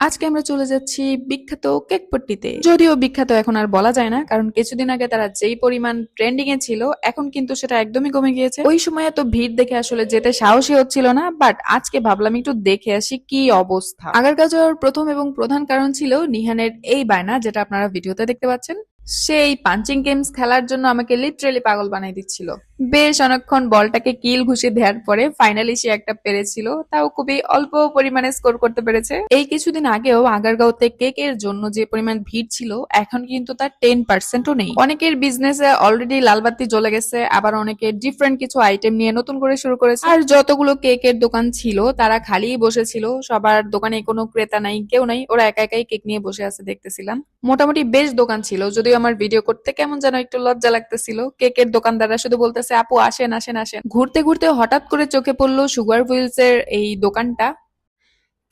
আজকে আমরা চলে যাচ্ছি বিখ্যাত কেকপট্টিতে যদিও বিখ্যাত এখন আর বলা যায় না, কারণ কিছুদিন আগে তারা যেই পরিমাণ ট্রেন্ডিং এ ছিল, এখন কিন্তু সেটা একদমই কমে গিয়েছে। ওই সময় এত ভিড় দেখে আসলে যেতে সাহসী হচ্ছিল না বাট আজকে ভাবলাম একটু দেখে আসি কি অবস্থা। আগারগা যাওয়ার প্রথম এবং প্রধান কারণ ছিল নিহানের এই বায়না, যেটা আপনারা ভিডিওতে দেখতে পাচ্ছেন। সেই পাঞ্চিং গেমস খেলার জন্য আমাকে লিটারেলি পাগল বানাই দিচ্ছিল। বেশ অনেকক্ষণ বলটাকে কিল ঘুষে দেওয়ার পরে ফাইনালি সে একটা পেরেছিল। তাও খুবই অল্প পরিমাণে স্কোর করতে পেরেছে। এই কিছুদিন আগেও আগারগাঁওতে কেকের জন্য যে পরিমাণ ভিড় ছিল, এখন কিন্তু তার টেন পার্সেন্টও নেই। অনেকের বিজনেসে অলরেডি লালবাতি জ্বলে গেছে, আবার অনেকে ডিফারেন্ট কিছু আইটেম নিয়ে নতুন করে শুরু করেছে। আর যতগুলো কেকের দোকান ছিল, তারা খালিই বসেছিল। সবার দোকানে কোনো ক্রেতা নাই, কেউ নাই, ওরা একা একাই কেক নিয়ে বসে আছে দেখতেছিলাম। মোটামুটি বেশ দোকান ছিল, যদিও আমার ভিডিও করতে কেমন যেন একটু লজ্জা লাগতেছিল। কেকের দোকানদাররা শুধু বলতেছে আপু, আসেন আসেন আসেন। ঘুরতে ঘুরতে হঠাৎ করে চোখে পড়ল সুগার হুইলস এর এই দোকানটা।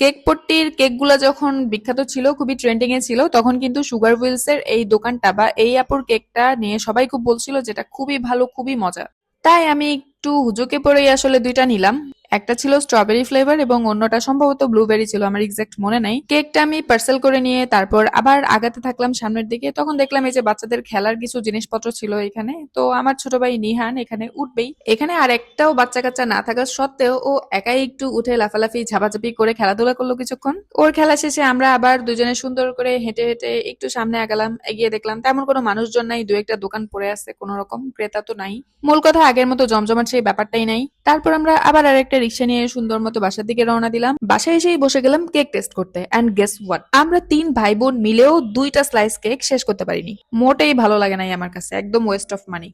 কেক পট্টির কেক যখন বিখ্যাত ছিল, খুবই ট্রেন্ডিং এ ছিল, তখন কিন্তু সুগার হুইলস এর এই দোকানটা বা এই আপুর কেকটা নিয়ে সবাই খুব বলছিল যেটা খুবই ভালো, খুবই মজা তাই আমি একটু হুজুকে পড়েই আসলে দুইটা নিলাম। একটা ছিল স্ট্রবেরি ফ্লেভার এবং অন্যটা সম্ভবত ব্লুবেরি ছিল, আমার এক্সাক্ট মনে নাই। কেকটা আমি পার্সেল করে নিয়ে তারপর আবার আগাতে থাকলাম সামনের দিকে, তখন দেখলাম এই যে বাচ্চাদের খেলার কিছু জিনিসপত্র ছিল এখানে। তো আমার ছোট ভাই নিহান এখানে উঠবেই। এখানে আর একটাও বাচ্চা কাচ্চা না থাকা সত্ত্বেও ও একাই একটু উঠে লাফালাফি, ঝাপাঝাপি করে খেলাধুলা করল কিছুক্ষণ। ওর খেলা শেষে আমরা আবার দুজনে সুন্দর করে হেঁটে হেঁটে একটু সামনে আগালাম, এগিয়ে দেখলাম তেমন কোনো মানুষজন নাই, দু একটা দোকান পড়ে আছে কোনো রকম, ক্রেতা তো নাই। মূল কথা আগের মতো জমজমাট সেই ব্যাপারটাই নাই। তারপর আমরা আবার আরেকটা রিক্সা নিয়ে সুন্দর মতো বাসার দিকে রওনা দিলাম। বাসায় এসেই বসে গেলাম কেক টেস্ট করতে। অ্যান্ড গেস হোয়াট আমরা তিন ভাই বোন মিলেও দুইটা স্লাইস কেক শেষ করতে পারিনি। মোটেই ভালো লাগে নাই আমার কাছে। একদম ওয়েস্ট অফ মানি